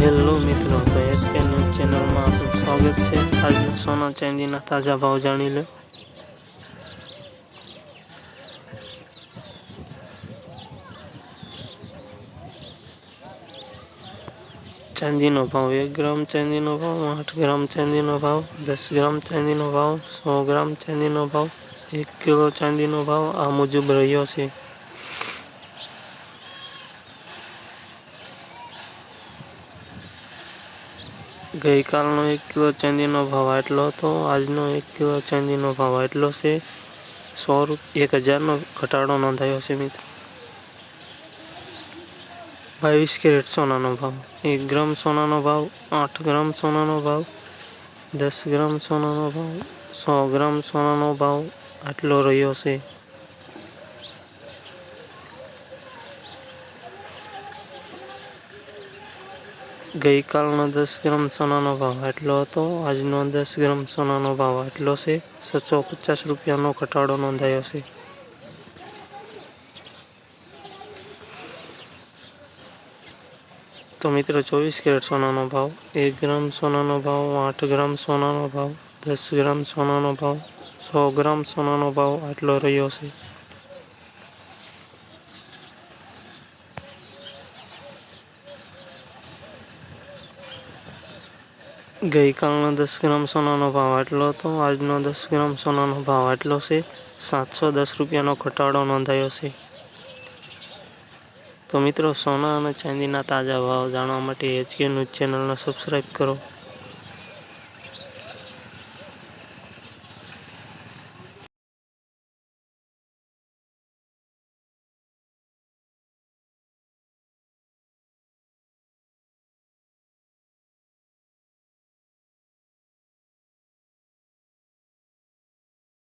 Hello મિત્રો, તો HK news ચેનલમાં આપનું સ્વાગત છે. આજના સોના ચાંદીના તાજા ભાવ જાણી લો. ચાંદીનો ભાવ એક ગ્રામ ચાંદીનો ભાવ, આઠ ગ્રામ ચાંદીનો ભાવ, દસ ગ્રામ ચાંદીનો ભાવ, સો ગ્રામ ચાંદીનો ભાવ, એક કિલો ચાંદીનો ભાવ આ મુજબ રહ્યો છે. ગઈકાલનો એક કિલો ચાંદીનો ભાવ આટલો હતો, આજનો એક કિલો ચાંદીનો ભાવ આટલો છે. સો એક હજારનો ઘટાડો નોંધાયો છે મિત્રો. બાવીસ કેરેટ સોનાનો ભાવ, એક ગ્રામ સોનાનો ભાવ, આઠ ગ્રામ સોનાનો ભાવ, દસ ગ્રામ સોનાનો ભાવ, સો ગ્રામ સોનાનો ભાવ આટલો રહ્યો છે. ગઈકાલનો દસ ગ્રામ સોનાનો ભાવ આટલો હતો, આજનો દસ ગ્રામ સોનાનો ભાવ આટલો છે, છસો પચાસ રૂપિયાનો ઘટાડો નોંધાયો છે. તો મિત્રો, ચોવીસ કેરેટ સોનાનો ભાવ, એક ગ્રામ સોનાનો ભાવ, આઠ ગ્રામ સોનાનો ભાવ, દસ ગ્રામ સોનાનો ભાવ, સો ગ્રામ સોનાનો ભાવ આટલો રહ્યો છે. ગઈકાલનો દસ ગ્રામ સોનાનો ભાવ આટલો હતો. આજનો દસ ગ્રામ સોનાનો ભાવ આટલો છે. સાતસો દસ રૂપિયાનો ઘટાડો નોંધાયો છે. તો મિત્રો, સોના અને ચાંદીના તાજા ભાવ જાણવા માટે એચકે ન્યૂઝ ચેનલને સબસ્ક્રાઈબ કરો.